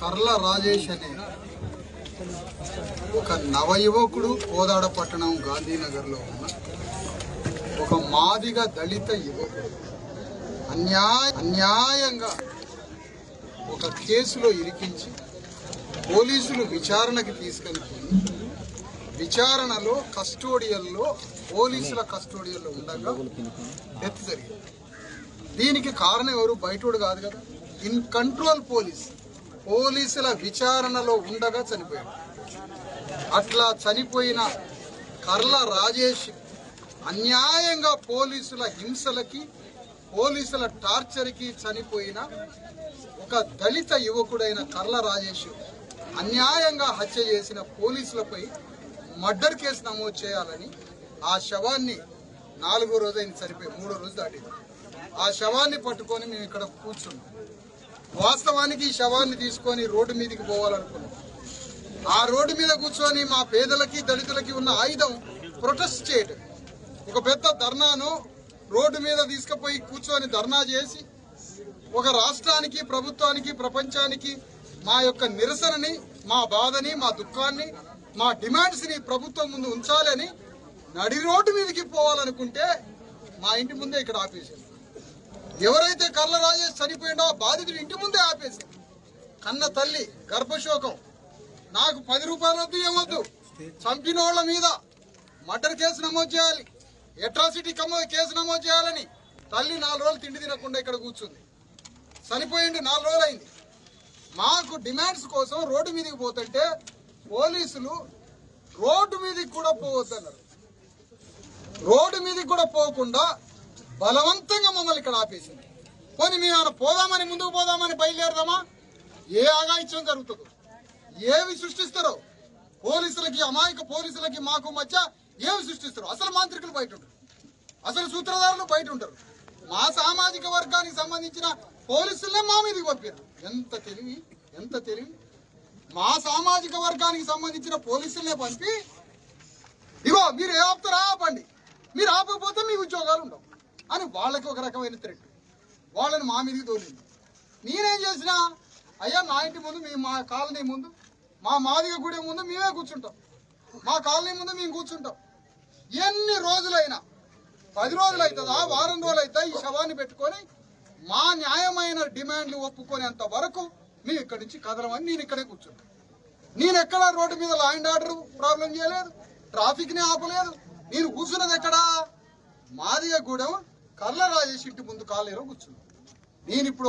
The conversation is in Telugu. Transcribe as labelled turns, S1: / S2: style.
S1: కర్ల రాజేష్ అనే ఒక నవయువకుడు కోదాడ పట్టణం గాంధీనగర్లో ఉన్న ఒక మాదిగ దళిత యువకుడు. అన్యాయ అన్యాయంగా ఒక కేసులో ఇరికించి పోలీసులు విచారణకి తీసుకొని విచారణలో కస్టోడియల్లో పోలీసుల కస్టోడియల్లో ఉండగా డెత్ జరిగింది. దీనికి కారణం ఎవరు? బయటోడు కాదు కదా. In control police. పోలీసుల విచారణలో ఉండగా చనిపోయాడు. అట్లా చనిపోయిన కర్ల రాజేష్ అన్యాయంగా పోలీసుల హింసలకి పోలీసుల టార్చర్కి చనిపోయిన ఒక దళిత యువకుడైన కర్ల రాజేష్ అన్యాయంగా హత్య చేసిన పోలీసులపై మర్డర్ కేసు నమోదు చేయాలని ఆ శవాన్ని నాలుగో రోజు అయింది చనిపోయి మూడో రోజు దాటింది. ఆ శవాన్ని పట్టుకొని మేము ఇక్కడ కూర్చున్నాం. వాస్తవానికి ఈ శవాన్ని తీసుకొని రోడ్డు మీదకి పోవాలనుకున్నాం. ఆ రోడ్డు మీద కూర్చొని మా పేదలకి దళితులకి ఉన్న ఆయుధం ప్రొటెస్ట్ చేయడం ఒక పెద్ద ధర్నాను రోడ్డు మీద తీసుకుపోయి కూర్చొని ధర్నా చేసి ఒక రాష్ట్రానికి ప్రభుత్వానికి ప్రపంచానికి మా యొక్క నిరసనని మా బాధని మా దుఃఖాన్ని మా డిమాండ్స్ని ప్రభుత్వం ముందు ఉంచాలని నడి రోడ్డు మీదకి పోవాలనుకుంటే మా ఇంటి ముందే ఇక్కడ ఆపేసింది ఎవరైతే కర్ల రాజేష్ చనిపోయిండో ఆ బాధితుడు ఇంటి కన్న తల్లి గర్భశోకం. నాకు పది రూపాయలు వద్దు ఏమొద్దు చంపిన వాళ్ళ మీద మర్డర్ కేసు నమోదు చేయాలి. అట్రాసిటీ కమో కేసు నమోదు చేయాలని తల్లి నాలుగు రోజులు తిండి తినకుండా ఇక్కడ కూర్చుంది. చనిపోయింది నాలుగు రోజులు అయింది మాకు డిమాండ్స్ కోసం రోడ్డు మీదకి పోతుంటే పోలీసులు రోడ్డు మీదకి కూడా పోవద్దన్నారు. రోడ్డు మీదకి కూడా పోకుండా బలవంతంగా మమ్మల్ని ఇక్కడ ఆపేసింది. పోనీ మేము పోదామని ముందుకు పోదామని బయలుదేరదామా? ఏ ఆగాయిత్యం జరుగుతుందో ఏవి సృష్టిస్తారో పోలీసులకి అమాయక పోలీసులకి మాకు మధ్య ఏమి సృష్టిస్తారు అసలు మాంత్రికులు బయట ఉంటారు అసలు సూత్రధారులు బయట ఉంటారు మా సామాజిక వర్గానికి సంబంధించిన పోలీసులనే మా మీదకి పంపారు ఎంత తెలివి ఎంత తెలివి. మా సామాజిక వర్గానికి సంబంధించిన పోలీసులనే పంపి ఇగో మీరు ఏ ఆపుతారా ఆపండి. మీరు ఆపకపోతే మీ ఉద్యోగాలు ఉండవు. అని వాళ్ళకి ఒక రకమైన థ్రెట్ వాళ్ళని మా మీదకి తోలింది. నేనేం చేసినా అయ్యా నా ఇంటి ముందు మీ మా కాలనీ ముందు మా మాదిగ గుడి ముందు మేమే కూర్చుంటాం. మా కాలనీ ముందు మేము కూర్చుంటాం. ఎన్ని రోజులైనా పది రోజులు అవుతుందా వారం రోజులు అవుతా ఈ శవాన్ని పెట్టుకొని మా న్యాయమైన డిమాండ్లు ఒప్పుకునేంత వరకు మేము ఇక్కడి నుంచి కదలమని నేను ఇక్కడే కూర్చుంటాను నేను ఎక్కడ రోడ్డు మీద లా అండ్ ఆర్డర్ ప్రాబ్లం చేయలేదు ట్రాఫిక్ని ఆపలేదు నేను కూర్చున్నది ఎక్కడా? మాదిగ గూడెం కర్ల రాజేష్ ఇంటి ముందు కాలేరు కూర్చున్నాను నేను ఇప్పుడు